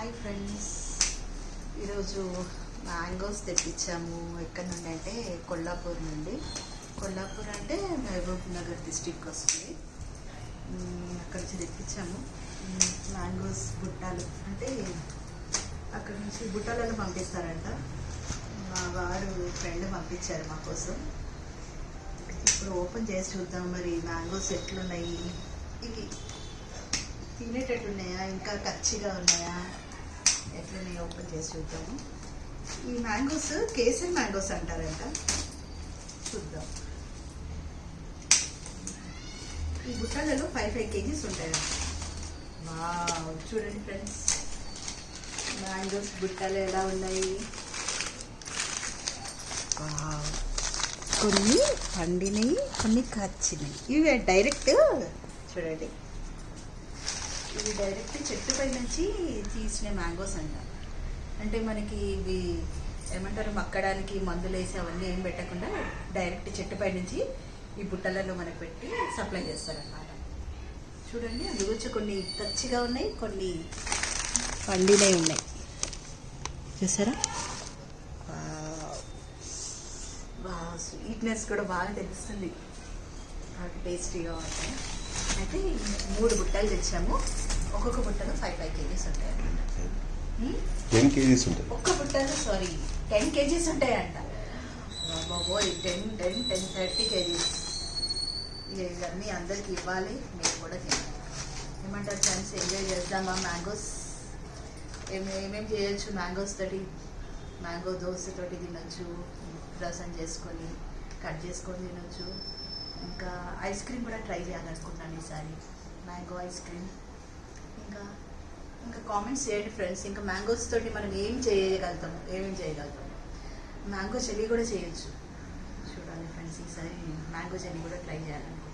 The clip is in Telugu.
Hi friends. ఈరోజు మ్యాంగోస్ తెప్పించాము. ఎక్కడి నుండి అంటే కొల్లాపూర్ నుండి. కొల్లాపూర్ అంటే మహబూబ్ నగర్ డిస్టిక్ వస్తుంది. అక్కడి నుంచి తెప్పించాము. మ్యాంగోస్ బుట్టాలు. అంటే అక్కడి నుంచి బుట్టాలను పంపిస్తారంట. మా వారు ఫ్రెండ్ పంపించారు మా కోసం ఇప్పుడు ఓపెన్ చేసి చూద్దాం మరి మ్యాంగోస్ ఎట్లున్నాయి. ఇవి తినేటట్టున్నాయా ఇంకా కచ్చిగా ఉన్నాయా? ఎట్లనే ఓపెన్ చేసి చూద్దాము. ఈ మ్యాంగోస్ కేసరి మ్యాంగోస్ అంటారంట. చూద్దాం. ఈ బుట్టలలో ఫైవ్ ఫైవ్ కేజీస్ ఉంటాయంట. వావ్ చూడండి ఫ్రెండ్స్. మ్యాంగోస్ బుట్టలు ఎలా ఉన్నాయి? వావ్. కొన్ని పండినవి కొన్ని కచ్చినాయి ఇవి డైరెక్ట్ చూడండి. ఇవి డైరెక్ట్ చెట్టు పై నుంచి తీసిన మ్యాంగోస్ అంట. అంటే మనకి ఇవి ఏమంటారు మక్కడానికి మందులు వేసి అవన్నీ ఏం పెట్టకుండా డైరెక్ట్ చెట్టు పై నుంచి ఈ బుట్టలలో మనకు పెట్టి సప్లై చేస్తారన్నమాట. చూడండి అందుగురించి కొన్ని పచ్చిగా ఉన్నాయి కొన్ని పండినవి ఉన్నాయి. చూసారా? స్వీట్నెస్ కూడా బాగా తెలుస్తుంది. బాగా టేస్టీగా ఉంటాయి మూడు బుట్టలు తెచ్చాము. ఒక్కొక్క బుట్టలో ఫైవ్ ఫైవ్ కేజీస్ ఉంటాయి అన్నమాట. ఉమ్, టెన్ కేజీస్ ఉంటాయి. ఒక్క బుట్టలో సారీ టెన్ కేజీస్ ఉంటాయంట. బాబోయ్ ten ten ten thirty kgs. ఇవన్నీ అందరికి ఇవ్వాలి. మీరు కూడా తినాలి. ఏమంటారు ఫ్రెండ్స్? ఎంజాయ్ చేద్దామా మ్యాంగోస్? ఏమి ఏమేమి చేయొచ్చు మ్యాంగోస్ తోటి? మ్యాంగో దోశ తోటి తినొచ్చు రసం చేసుకొని కట్ చేసుకొని తినొచ్చు. ఇంకా ఐస్ క్రీమ్ కూడా ట్రై చేయాలనుకుంటున్నాను ఈసారి. మ్యాంగో ఐస్ క్రీమ్ ఇంకా ఇంకా కామెంట్స్ చేయండి ఫ్రెండ్స్ ఇంకా మ్యాంగోస్ తోటి మనం ఏం చేయగలుగుతాము? ఏమేం చేయగలుగుతాము? మ్యాంగో చెల్లి కూడా చేయొచ్చు. చూడాలి ఫ్రెండ్స్ ఈసారి మ్యాంగో చెల్లి కూడా ట్రై చేయాలనుకుంటున్నాను.